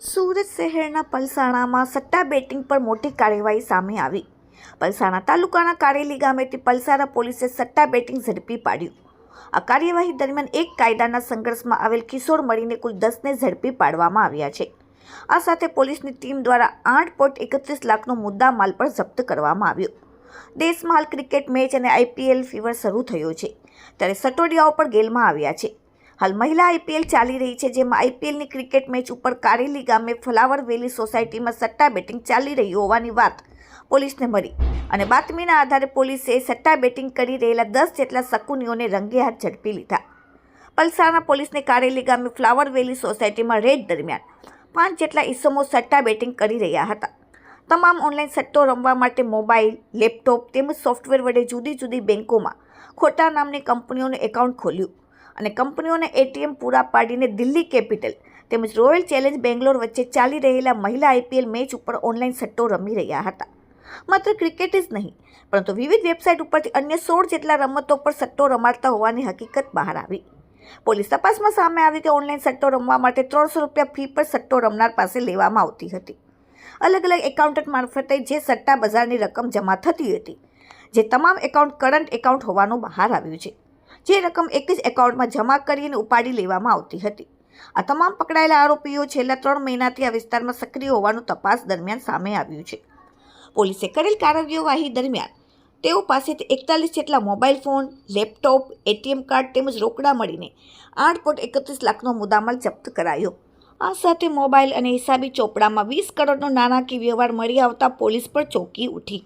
સુરત શહેરના પલસાણામાં સટ્ટા બેટિંગ પર મોટી કાર્યવાહી સામે આવી. પલસાણા તાલુકાના કારેલી ગામેથી પલસાણા પોલીસે સટ્ટા બેટિંગ ઝડપી પાડ્યું. આ કાર્યવાહી દરમિયાન એક કાયદાના સંઘર્ષમાં આવેલ કિશોર મળીને કુલ દસને ઝડપી પાડવામાં આવ્યા છે. આ સાથે પોલીસની ટીમ દ્વારા આઠ પોઈન્ટ એકત્રીસ લાખનો મુદ્દા માલ પણ જપ્ત કરવામાં આવ્યો. દેશમાં હાલ ક્રિકેટ મેચ અને આઈપીએલ ફીવર શરૂ થયો છે. ત્યારે સટોડિયાઓ પણ ગેલમાં આવ્યા છે. હાલ મહિલા આઈપીએલ ચાલી રહી છે, જેમાં આઈપીએલની ક્રિકેટ મેચ ઉપર કારેલી ગામે ફ્લાવર વેલી સોસાયટીમાં સટ્ટા બેટિંગ ચાલી રહી હોવાની વાત પોલીસને મળી. અને બાતમીના આધારે પોલીસે સટ્ટા બેટિંગ કરી રહેલા દસ જેટલા શકુનીઓને રંગે હાથ ઝડપી લીધા. પલસાણા પોલીસને કારેલી ગામે ફ્લાવર વેલી સોસાયટીમાં રેડ દરમિયાન પાંચ જેટલા ઈસમો સટ્ટા બેટિંગ કરી રહ્યા હતા. તમામ ઓનલાઈન સટ્ટો રમવા માટે મોબાઈલ, લેપટોપ તેમજ સોફ્ટવેર વડે જુદી જુદી બેન્કોમાં ખોટા નામની કંપનીઓનું એકાઉન્ટ ખોલ્યું. અને કંપનીઓને એટીએમ પૂરા પાડીને દિલ્હી કેપિટલ તેમજ રોયલ ચેલેન્જ બેંગ્લોર વચ્ચે ચાલી રહેલા મહિલા આઈપીએલ મેચ ઉપર ઓનલાઈન સટ્ટો રમી રહ્યા હતા. માત્ર ક્રિકેટ જ નહીં, પરંતુ વિવિધ વેબસાઇટ ઉપરથી અન્ય સોળ જેટલા રમતો પર સટ્ટો રમાડતા હોવાની હકીકત બહાર આવી. પોલીસ તપાસમાં સામે આવી કે ઓનલાઈન સટ્ટો રમવા માટે ત્રણસો રૂપિયા ફી પર સટ્ટો રમનાર પાસે લેવામાં આવતી હતી. અલગ અલગ એકાઉન્ટન્ટ મારફતે જે સટ્ટા બજારની રકમ જમા થતી હતી, જે તમામ એકાઉન્ટ કરંટ એકાઉન્ટ હોવાનું બહાર આવ્યું છે. જે રકમ એક જ એકાઉન્ટમાં જમા કરીને ઉપાડી લેવામાં આવતી હતી. આ તમામ પકડાયેલા આરોપીઓ છેલ્લા ત્રણ મહિનાથી આ વિસ્તારમાં સક્રિય હોવાનું તપાસ દરમિયાન સામે આવ્યું છે. પોલીસે કરેલ કાર્યવાહી દરમિયાન તેઓ પાસેથી એકતાલીસ જેટલા mobile phone, laptop, ATM card તેમજ રોકડા મળીને આઠ પોઈન્ટ એકત્રીસ લાખનો મુદ્દામાલ જપ્ત કરાયો. આ સાથે મોબાઈલ અને હિસાબી ચોપડામાં વીસ કરોડનો નાણાકીય વ્યવહાર મળી આવતા પોલીસ પર ચોંકી ઉઠી.